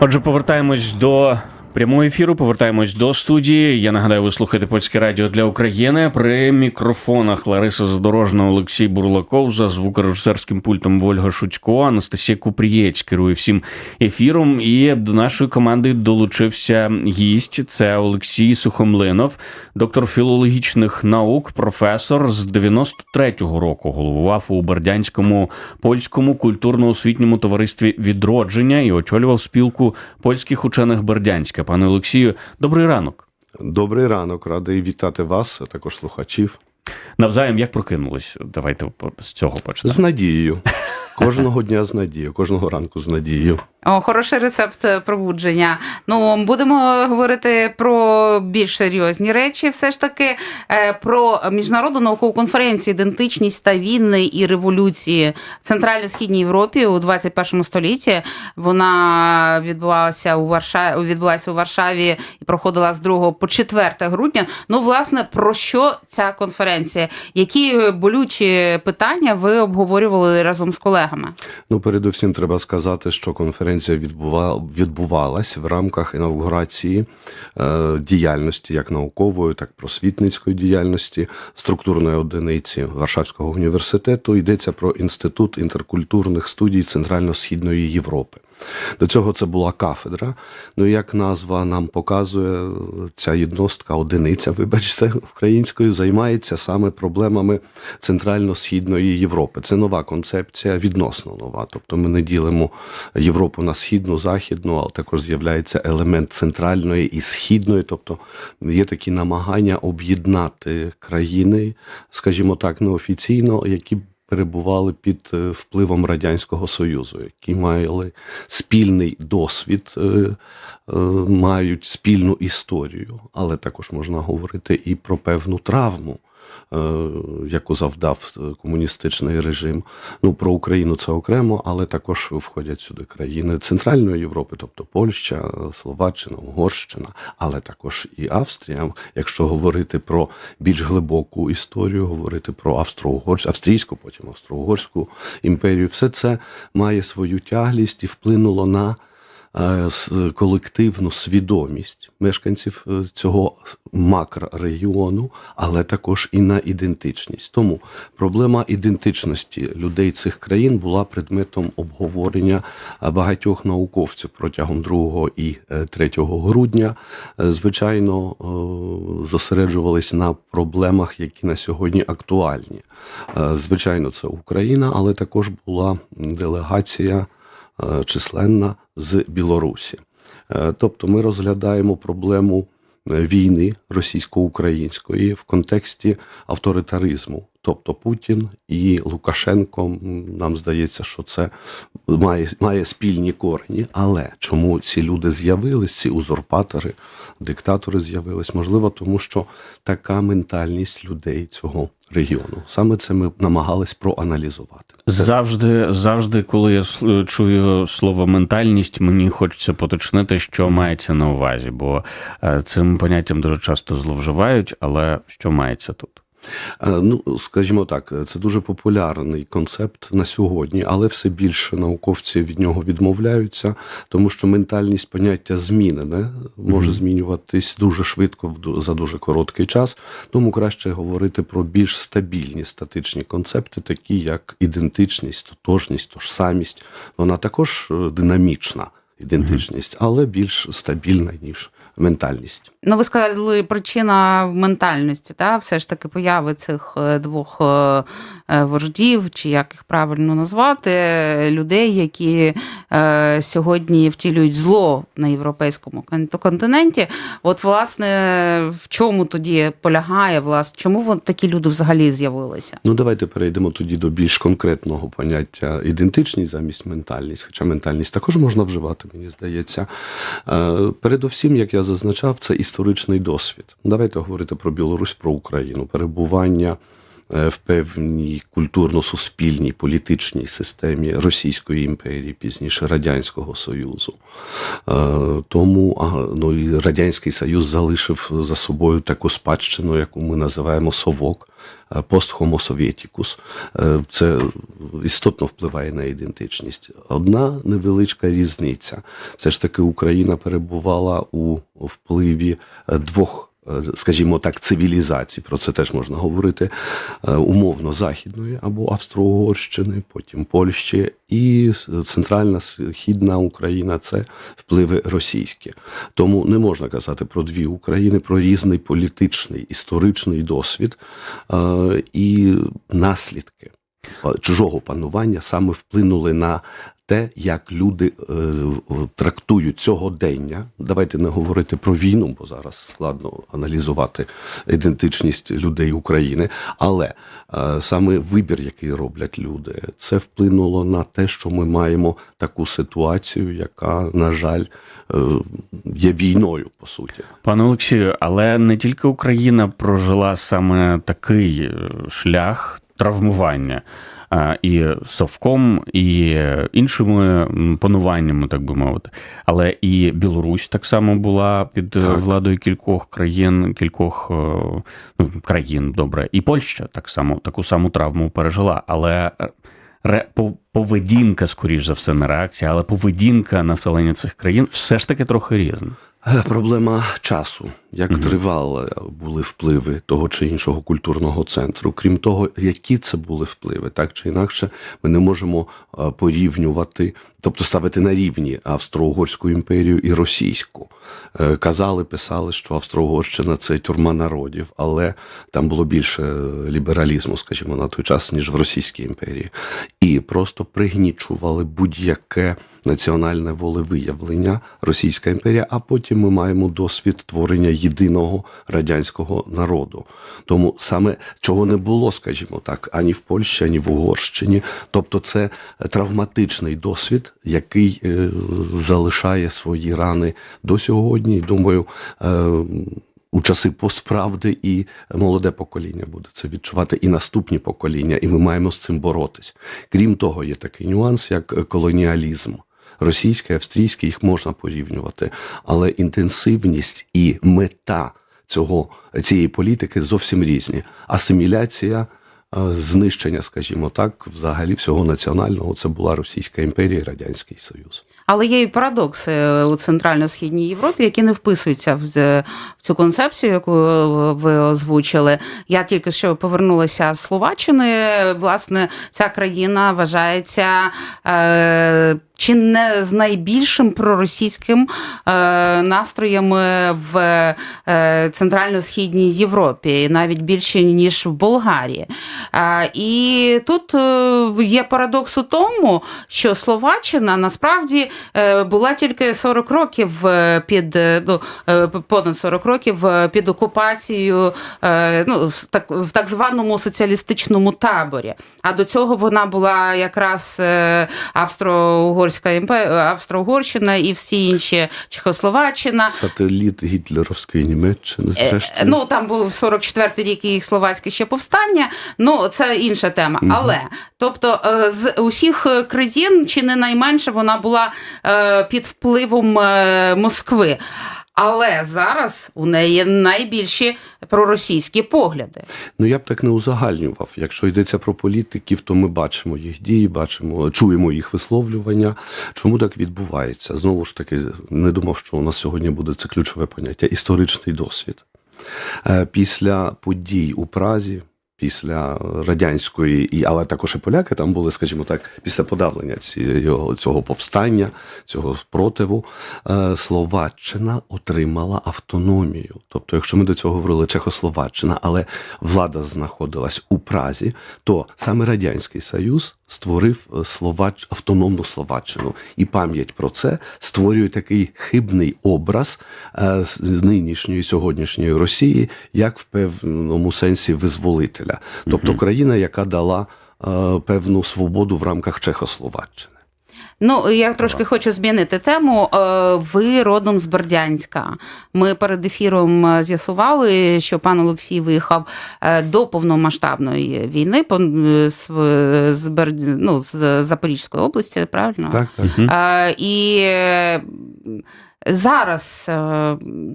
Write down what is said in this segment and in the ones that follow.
Отже, повертаємось до прямого ефіру. Повертаємось до студії. Я нагадаю, ви слухаєте польське радіо для України. При мікрофонах Лариса Задорожна, Олексій Бурлаков за звукорежисерським пультом Вольга Шучко, Анастасія Купрієць керує всім ефіром. І до нашої команди долучився гість. Це Олексій Сухомлинов, доктор філологічних наук, професор з 93-го року. Головував у Бердянському польському культурно-освітньому товаристві відродження і очолював спілку польських учених Бердянська. Пане Олексію, добрий ранок. Добрий ранок, радий вітати вас, а також слухачів. Навзаєм як прокинулись? Давайте з цього почнемо. З надією. Кожного дня з надією, кожного ранку з надією. О, хороший рецепт е, пробудження. Ну, будемо говорити про більш серйозні речі, все ж таки е, про міжнародну наукову конференцію ідентичність та війни і революції в Центрально-східній Європі у 21 столітті. Вона відбувалася у Варшаві, відбулася у Варшаві і проходила з 2 по 4 грудня. Ну, власне, про що ця конференція? Які болючі питання ви обговорювали разом з колегами? Ну, передусім, треба сказати, що конференція відбува... відбувалась в рамках інаугурації е, діяльності як наукової, так і просвітницької діяльності структурної одиниці Варшавського університету. Йдеться про інститут інтеркультурних студій Центрально-східної Європи. До цього це була кафедра. Ну, як назва нам показує, ця єдностка, одиниця, вибачте, українською, займається саме проблемами Центрально-східної Європи. Це нова концепція, відносно нова. Тобто ми не ділимо Європу на східну, західну, а також з'являється елемент центральної і східної. Тобто є такі намагання об'єднати країни, скажімо так, неофіційно, які перебували під е, впливом Радянського Союзу, які мали спільний досвід, е, е, мають спільну історію, але також можна говорити і про певну травму. Е, Яку завдав е, комуністичний режим. Ну про Україну це окремо, але також входять сюди країни Центральної Європи, тобто Польща, Словаччина, Угорщина, але також і Австрія. Якщо говорити про більш глибоку історію, говорити про австро-угорську, австрійську, потім австро-угорську імперію, все це має свою тяглість і вплинуло на колективну свідомість мешканців е, цього макрорегіону, але також і на ідентичність. Тому проблема ідентичності людей цих країн була предметом обговорення е, багатьох науковців протягом 2 і е, 3 грудня. Е, Звичайно, е, зосереджувались на проблемах, які на сьогодні актуальні. Е, Звичайно, це Україна, але також була делегація е, численна з Білорусі. Е, Тобто ми розглядаємо проблему е, війни російсько-української в контексті авторитаризму. Тобто Путін і Лукашенко, нам здається, що це має, має спільні корені. Але чому ці люди з'явились, ці узурпатори, диктатори з'явились? Можливо, тому що така ментальність людей цього регіону. Саме це ми намагались проаналізувати. Завжди, завжди, коли я чую слово ментальність, мені хочеться поточнити, що мається на увазі, бо е, цим поняттям дуже часто зловживають, але що мається тут? Е, Ну, скажімо так, це дуже популярний концепт на сьогодні, але все більше науковці від нього відмовляються, тому що ментальність поняття змінене, може змінюватись дуже швидко за дуже короткий час. Тому краще говорити про більш стабільні статичні концепти, такі як ідентичність, тотожність, тожсамість. Вона також е, динамічна ідентичність, але більш стабільна ніж ментальність. Ну, ви сказали, причина в ментальності, та все ж таки появи цих е, двох е, е, вождів, чи як їх правильно назвати, людей, які сьогодні втілюють зло на європейському континенті. От, власне, в чому тоді полягає, власне, чому такі люди взагалі з'явилися? Ну, давайте перейдемо тоді до більш конкретного поняття ідентичність замість ментальність. Хоча ментальність також можна вживати, мені здається. Передусім, як я зазначав, це історичний досвід. Давайте говорити про Білорусь, про Україну, перебування в певній культурно-суспільній політичній системі Російської імперії, пізніше Радянського Союзу. Е, Тому ну, і Радянський Союз залишив за собою таку спадщину, яку ми називаємо совок. е. Е, Це істотно впливає на ідентичність. Одна невеличка різниця. Все ж таки Україна перебувала у впливі е, двох. Е, Скажімо так, цивілізацій, про це теж можна говорити, е, умовно західної або Австро-Угорщини, потім Польщі, і центральна східна Україна це впливи російські. Тому не можна казати про дві України, про різний політичний історичний досвід е, і наслідки чужого панування саме вплинули на те, як люди е, трактують сьогодення. Давайте не говорити про війну, бо зараз складно аналізувати ідентичність людей України. Але е, саме вибір, який роблять люди, це вплинуло на те, що ми маємо таку ситуацію, яка, на жаль, е, є війною по суті. Пане Олексію, але не тільки Україна прожила саме такий е, шлях травмування. І совком, і іншими пануваннями, так би мовити. Але і Білорусь так само була під е, Так. владою кількох країн, кількох е, ну, країн, добре, і Польща так само таку саму травму пережила. Але е, ре, пов- поведінка, скоріш за все, не реакція, але поведінка населення цих країн все ж таки трохи різна. Е, Проблема часу, як тривали були впливи того чи іншого культурного центру. Крім того, які це були впливи, так чи інакше, ми не можемо е, порівнювати, тобто ставити на рівні Австро-Угорську імперію і російську. Е, Казали, писали, що Австро-Угорщина це тюрма народів, але там було більше е, лібералізму, скажімо, на той час, ніж в Російській імперії, і просто пригнічували будь-яке національне волевиявлення Російська імперія, а потім ми маємо досвід творення єдиного радянського народу. Тому саме чого не було, скажімо так, ані в Польщі, ані в Угорщині. Тобто, це травматичний досвід, який е, залишає свої рани до сьогодні. Думаю, е, у часи постправди і молоде покоління буде це відчувати, і наступні покоління, і ми маємо з цим боротись. Крім того, є такий нюанс, як колоніалізм. Російський, австрійське, їх можна порівнювати, але інтенсивність і мета цього цієї політики зовсім різні. Асиміляція, е, знищення, скажімо так, взагалі всього національного це була Російська імперія і Радянський Союз. Але є і парадокси у центрально-східній Європі, які не вписуються в, цю концепцію, яку ви озвучили. Я тільки що повернулася з Словаччини. Власне, ця країна вважається. Е, чи не з найбільшим проросійським е, настроями в е, центрально-східній Європі, навіть більше ніж в Болгарії. Е, і тут е, є парадокс у тому, що Словаччина насправді е, була тільки 40 років е, під е, ну, е, понад 40 років е, під окупацією е, ну, в так, в так званому соціалістичному таборі. А до цього вона була якраз е, Австро-Угорська імперія, Австро-Угорщина і всі інші Чехословаччина. Сателіт гітлерівської Німеччини, Е, зрештою. Ну там був 44-й рік і словацьке ще повстання. Ну це інша тема. Але тобто е, з усіх е, країн, чи не найменше вона була е, під впливом е, Москви. Але зараз у неї найбільші проросійські погляди. Ну я б так не узагальнював. Якщо йдеться про політиків, то ми бачимо їх дії, бачимо, чуємо їх висловлювання. Чому так відбувається? Знову ж таки, не думав, що у нас сьогодні буде це ключове поняття історичний досвід. Е, Після подій у Празі. Після радянської, і але також і поляки там були, скажімо так, після подавлення цього, цього повстання, цього спротиву, е, Словаччина отримала автономію. Тобто, якщо ми до цього говорили Чехословаччина, але влада знаходилась у Празі, то саме радянський союз створив е, Словач автономну Словаччину, і пам'ять про це створює такий хибний образ е, нинішньої сьогоднішньої Росії, як в певному сенсі визволителя, тобто країна, яка дала е, певну свободу в рамках Чехословаччини. Ну, я трошки хочу змінити тему. Е, Ви родом з Бердянська. Ми перед ефіром е, з'ясували, що пан Олексій виїхав е, до повномасштабної війни з, Берд- ну, з Запорізької області, правильно? Так, так. І зараз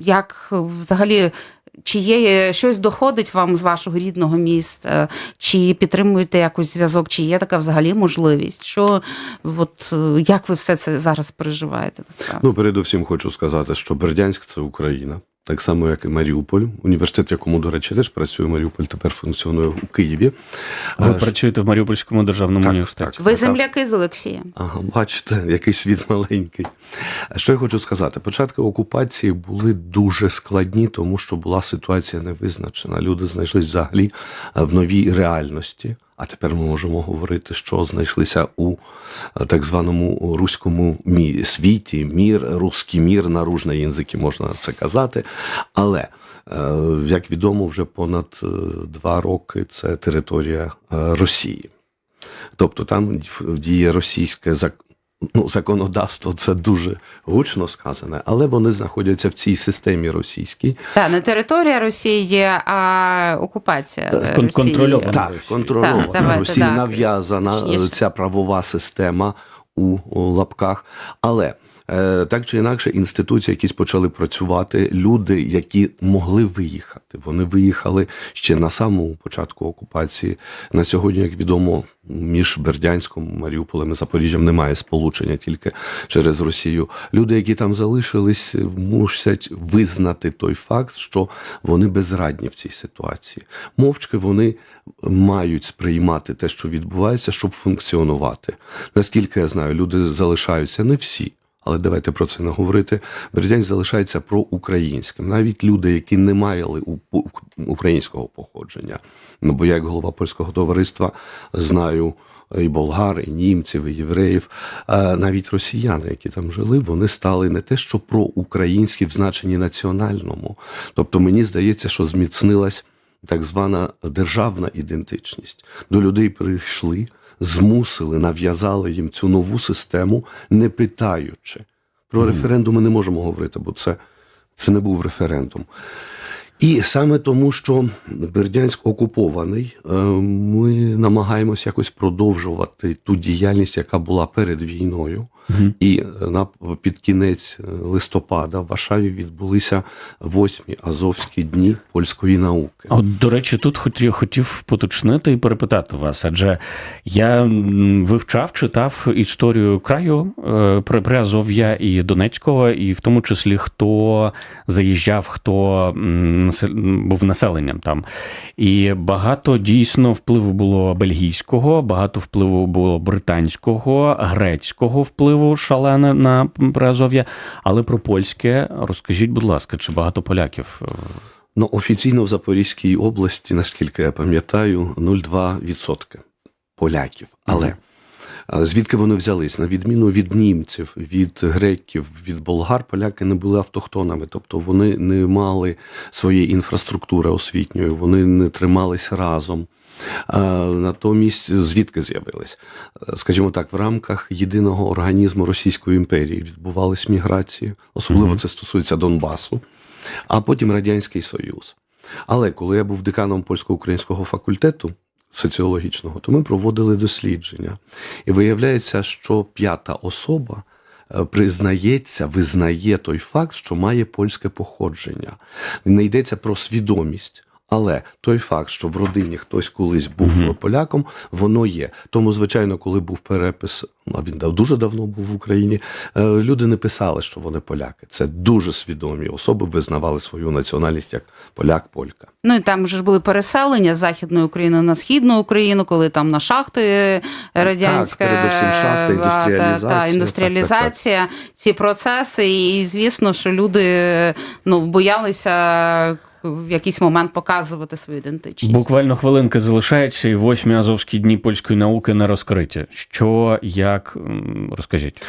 як взагалі. Чи є щось доходить вам з вашого рідного міста, чи підтримуєте якось зв'язок, чи є така взагалі можливість? Що от е, як ви все це зараз переживаєте? Ну, передусім хочу сказати, що Бердянськ це Україна. Так само, як і Маріуполь, університет, в якому, до речі, теж працює Маріуполь, тепер функціонує у Києві. Ви Е, працюєте в Маріупольському державному Так, університеті. так. ви земляки з Олексієм? Ага, бачите, який світ маленький. Що я хочу сказати? Початки окупації були дуже складні, тому що була ситуація невизначена. Люди знайшлись взагалі в новій реальності. А тепер ми можемо говорити, що знайшлися у е, так званому руському мі- світі, мір, русський мір, наружні язики можна це казати. Але е, як відомо, вже понад е, два роки це територія Росії. Тобто там діє російське. Ну, законодавство, це дуже гучно сказане, але вони знаходяться в цій системі російській. Так, не територія Росії, а окупація Е, Росії. кон- контрольована. Так, Росії. контрольована. Так, давайте, Росії так. нав'язана ця правова система у, у лапках. Але е, так чи інакше, інституції якісь почали працювати. Люди, які могли виїхати, вони виїхали ще на самому початку окупації. На сьогодні, як відомо, між Бердянськом, Маріуполем і Запоріжжям немає сполучення тільки через Росію. Люди, які там залишились, мусять визнати той факт, що вони безрадні в цій ситуації. Мовчки вони мають сприймати те, що відбувається, щоб функціонувати. Наскільки я знаю, люди залишаються не всі. Але давайте про це не говорити. Бердянськ залишається проукраїнським. Навіть люди, які не мали українського походження. Ну бо я, як голова польського товариства, знаю і болгар, і німців, і євреїв, навіть росіяни, які там жили, вони стали не те, що проукраїнські в значенні національному. Тобто, мені здається, що зміцнилась так звана державна ідентичність. До людей прийшли, змусили, нав'язали їм цю нову систему, не питаючи. Про референдуми не можемо говорити, бо це, це не був референдум. І саме тому, що Бердянськ окупований, е, ми намагаємось якось продовжувати ту діяльність, яка була перед війною. І е, на під кінець е, листопада в Варшаві відбулися восьмі азовські дні польської науки. От, до речі, тут хотів, хотів поточнити і перепитати вас, адже я вивчав, читав історію краю е, при Приазов'я і Донецького, і в тому числі хто заїжджав, хто був населенням там. І багато дійсно впливу було бельгійського, багато впливу було британського, грецького впливу шалене на Приазов'я. Але про польське розкажіть, будь ласка, чи багато поляків Ну, офіційно в Запорізькій області, наскільки я пам'ятаю, 0,2% поляків. Але а звідки вони взялись? На відміну від німців, від греків, від болгар, поляки не були автохтонами, тобто вони не мали своєї інфраструктури освітньої, вони не трималися разом. Натомість звідки з'явились? Скажімо так, в рамках єдиного організму Російської імперії відбувались міграції, особливо це стосується Донбасу, а потім Радянський Союз. Але коли я був деканом польсько-українського факультету соціологічного, то ми проводили дослідження. І виявляється, що п'ята особа е, признається, визнає той факт, що має польське походження. Не йдеться про свідомість. Але той факт, що в родині хтось колись був Мгм. поляком, воно є. Тому, звичайно, коли був перепис, а він дав- дуже давно був в Україні, е, люди не писали, що вони поляки. Це дуже свідомі особи визнавали свою національність як поляк-полька. Ну і там же ж були переселення з західної України на східну Україну, коли там на шахти радянська Так, передусім шахти, е, та- та, індустріалізація, індустріалізація, ці процеси, і звісно, що люди ну боялися в якийсь момент показувати свою ідентичність. Буквально хвилинка залишається, і восьмі азовські дні польської науки не розкриті. Що, як, розкажіть.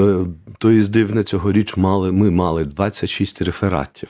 Е, Тобто, дивне цьогоріч мали, ми мали 26 рефератів.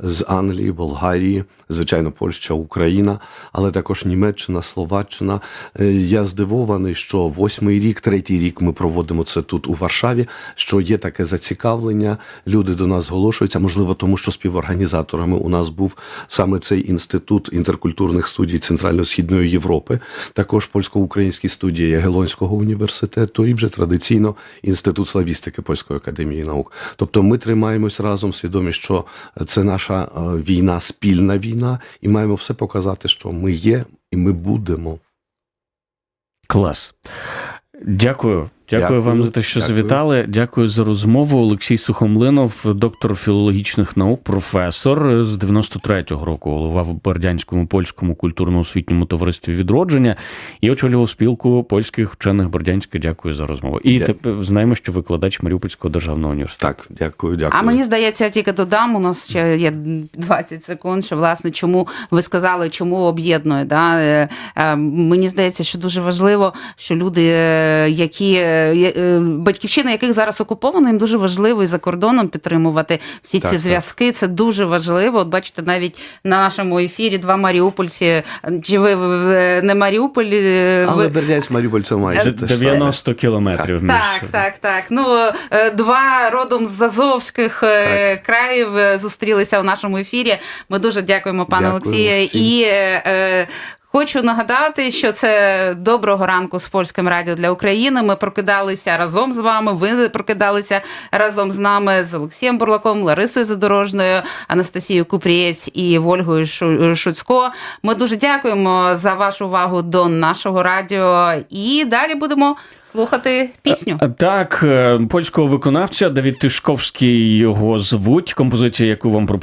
З Англії, Болгарії, звичайно, Польща, Україна, але також Німеччина, Словаччина. Е, Я здивований, що восьмий рік, третій рік ми проводимо це тут у Варшаві. Що є таке зацікавлення. Люди до нас зголошуються, можливо, тому що співорганізаторами у нас був саме цей інститут інтеркультурних студій Центрально-Східної Європи, також польсько-українські студії Ягелонського університету і вже традиційно інститут славістики Польської академії наук. Тобто ми тримаємось разом, свідомі, що це наша е, війна, спільна війна, і маємо все показати, що ми є і ми будемо. Клас. Дякую. Дякую, Дякую. вам за те, що Дякую. завітали. Дякую за розмову. Олексій Сухомлинов, доктор філологічних наук, професор з 93-го року, голова в Бердянському польському культурно-освітньому товаристві відродження і очолював спілку польських вчених Бердянська. Дякую за розмову. І Дя- тепер знаємо, що викладач Маріупольського державного університету. Так, дякую, дякую. А мені здається, я тільки додам. У нас ще є 20 секунд. Що власне, чому ви сказали, чому об'єднує? Да? Е, е, Мені здається, що дуже важливо, що люди, е, які е, е, батьківщина, яких зараз окуповано, їм дуже важливо і за кордоном підтримувати всі Так, ці так. зв'язки. Це дуже важливо. От бачите, навіть на нашому ефірі два маріупольці. Чи ви не Маріуполь? е, Але ви- Бердянськ Маріуполь це майже Д- те ж саме. 90 кілометрів між Так, так, так. Ну е, два родом з Азовських е, країв е, зустрілися у нашому ефірі. Ми дуже дякуємо, пане Дякую Олексію. І е, е, хочу нагадати, що це доброго ранку з польським радіо для України. Ми прокидалися разом з вами. Ви прокидалися разом з нами з Олексієм Бурлаком, Ларисою Задорожною, Анастасією Купрієць і Ольгою Шу- Шуцько. Ми дуже дякуємо за вашу увагу до нашого радіо. І далі будемо слухати пісню. Так, е, польського виконавця Давід Тишковський його звуть. Композиція, яку вам пропонує.